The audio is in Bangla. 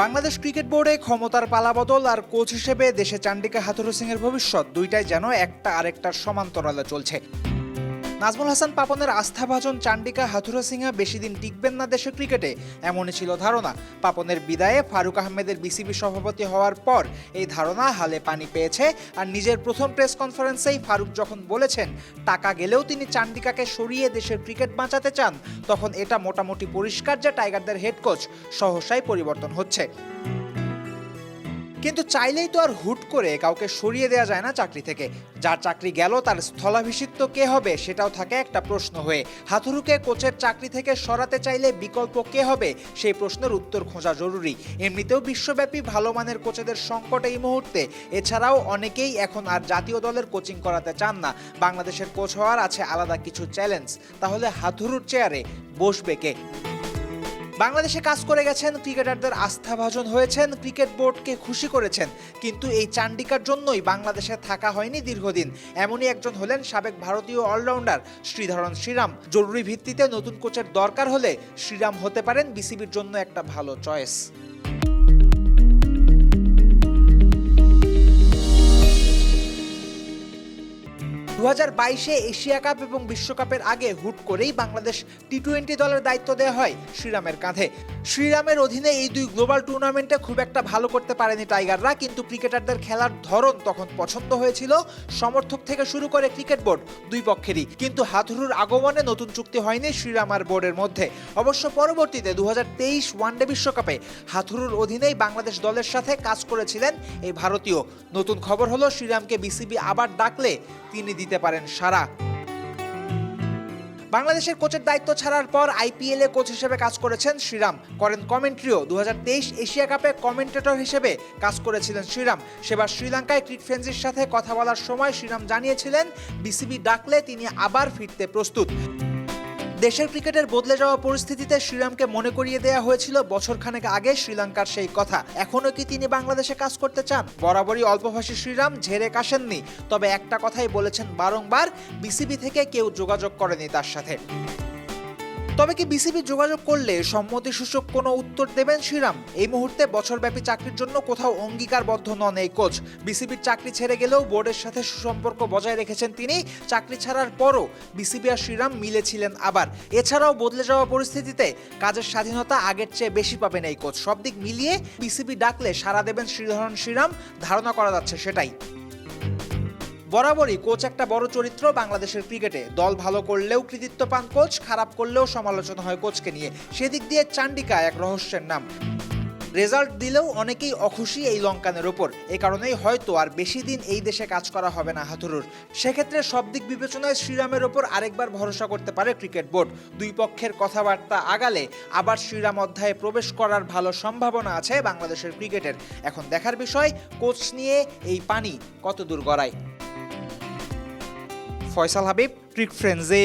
বাংলাদেশ ক্রিকেট বোর্ডে ক্ষমতার পালাবদল আর কোচ হিসেবে দেশে চান্ডিকা হাথুরু এর ভবিষ্যৎ দুইটাই যেন একটা আরেকটার সমান্তরালে চলছে। নাজমুল হাসান পাপনের আস্থাভাজন চান্ডিকা হাথুরা সিংহা বেশি দিন টিকবেন না দেশের ক্রিকেটে, এমনই ছিল ধারণা। পাপনের বিদায়ে ফারুক আহমেদের বিসিবি সভাপতি হওয়ার পর এই ধারণা হালে পানি পেয়েছে আর নিজের প্রথম প্রেস কনফারেন্সেই ফারুক যখন বলেছেন, টাকা গেলেও তিনি চান্ডিকাকে সরিয়ে দেশের ক্রিকেট বাঁচাতে চান, তখন এটা মোটামুটি পরিষ্কার যে টাইগারদের হেড কোচ সহসাই পরিবর্তন হচ্ছে। কিন্তু চাইলেই তো আর হুট করে কাউকে সরিয়ে দেওয়া যায় না চাকরি থেকে। যার চাকরি গেল, তার স্থলাভিষিক্ত কে হবে সেটাও থাকে একটা প্রশ্ন হয়ে। হাথুরুকে কোচের চাকরি থেকে সরাতে চাইলে বিকল্প কে হবে সেই প্রশ্নের উত্তর খোঁজা জরুরি। এমনিতেও বিশ্বব্যাপী ভালো মানের কোচেদের সংকট এই মুহূর্তে। এছাড়াও অনেকেই এখন আর জাতীয় দলের কোচিং করাতে চান না। বাংলাদেশের কোচ হওয়ার আছে আলাদা কিছু চ্যালেঞ্জ। তাহলে হাথুরুর চেয়ারে বসবে কে? বাংলাদেশে কাজ করে গেছেন, ক্রিকেটারদের আস্থাভাজন হয়েছেন, ক্রিকেট বোর্ডকে খুশি করেছেন। কিন্তু এই চান্ডিকার জন্যই বাংলাদেশে থাকা হয়নি দীর্ঘদিন। এমনই একজন হলেন সাবেক ভারতীয় অলরাউন্ডার শ্রীধরন শ্রীরাম। জরুরি ভিত্তিতে নতুন কোচের দরকার হলে শ্রীরাম হতে পারেন বিসিবির জন্য একটা ভালো চয়েস। দু হাজার বাইশে এশিয়া কাপ এবং বিশ্বকাপের আগে হুট করেই বাংলাদেশ টি টোয়েন্টি দলের দায়িত্ব দেওয়া হয় শ্রীরামের কাঁধে। শ্রীরামের অধীনে এই দুই গ্লোবাল টুর্নামেন্টে খুব একটা ভালো করতে পারেনি টাইগাররা, কিন্তু ক্রিকেটারদের খেলার ধরন তখন পছন্দ হয়েছিল। সমর্থক থেকে শুরু করে ক্রিকেট বোর্ড দুই পক্ষেরই। কিন্তু হাথুরুর আগমনে নতুন চুক্তি হয়নি শ্রীরাম আর বোর্ডের মধ্যে। অবশ্য পরবর্তীতে দু তেইশ ওয়ানডে বিশ্বকাপে হাথুরুর অধীনেই বাংলাদেশ দলের সাথে কাজ করেছিলেন এই ভারতীয়। নতুন খবর হলো, শ্রীরামকে বিসিবি আবার ডাকলে তিনি দিতে পারেন সারা বাংলাদেশের কোচের দায়িত্ব ছাড়ার পর আইপিএলে কোচ হিসেবে কাজ করেছেন শ্রীরাম। করেন কমেন্ট্রিও। দু হাজার তেইশ এশিয়া কাপে কমেন্টেটর হিসেবে কাজ করেছিলেন শ্রীরাম। সেবার শ্রীলঙ্কায় ক্রিক ফ্রেন্সির সাথে কথা বলার সময় শ্রীরাম জানিয়েছিলেন, বিসিবি ডাকলে তিনি আবার ফিরতে প্রস্তুত। দেশের ক্রিকেটের বদলে যাওয়া পরিস্থিতিতে শ্রীরামকে মনে করিয়ে দেয়া হয়েছিল বছরখানেক আগে শ্রীলঙ্কার সেই কথা। এখনও কি তিনি বাংলাদেশে কাজ করতে চান? বরাবরই অল্পভাষী শ্রীরাম ঝেড়ে কাশেননি। তবে একটা কথাই বলেছেন বারংবার, বিসিবি থেকে কেউ যোগাযোগ করেনি তার সাথে। তবে কি বিসিবি যোগাযোগ করলে সম্মতি সূচক কোনো উত্তর দেবেন শ্রীরাম? এই মুহূর্তে বছরব্যাপী চাকরির জন্য কোথাও অঙ্গীকারবদ্ধ নন এই কোচ। বিসিবির চাকরি ছেড়ে গেলেও বোর্ডের সাথে সুসম্পর্ক বজায় রেখেছেন তিনি। চাকরি ছাড়ার পরও বিসিবি আর শ্রীরাম মিলেছিলেন আবার। এছাড়াও বদলে যাওয়া পরিস্থিতিতে কাজের স্বাধীনতা আগের চেয়ে বেশি পাবেন এই কোচ। সব দিক মিলিয়ে বিসিবি ডাকলে সারা দেবেন শ্রীধরন শ্রীরাম। ধারণা করা যাচ্ছে সেটাই। বরাবরই কোচ একটা বড় চরিত্র বাংলাদেশের ক্রিকেটে। দল ভালো করলেও কৃতিত্ব পান কোচ, খারাপ করলেও সমালোচনা হয় কোচকে নিয়ে। সেদিক দিয়ে চান্ডিকা এক রহস্যের নাম। রেজাল্ট দিলেও অনেকেই অখুশি এই লঙ্কানের ওপর। এ কারণেই হয়তো আর বেশি দিন এই দেশে কাজ করা হবে না হাথুরুর সেক্ষেত্রে সব দিক বিবেচনায় শ্রীরামের ওপর আরেকবার ভরসা করতে পারে ক্রিকেট বোর্ড। দুই পক্ষের কথাবার্তা আগালে আবার শ্রীরাম অধ্যায়ে প্রবেশ করার ভালো সম্ভাবনা আছে বাংলাদেশের ক্রিকেটের। এখন দেখার বিষয়, কোচ নিয়ে এই পানি কত দূর গড়ায়। ফয়সাল হাবিব ট্রিক ফ্রেন্ডসে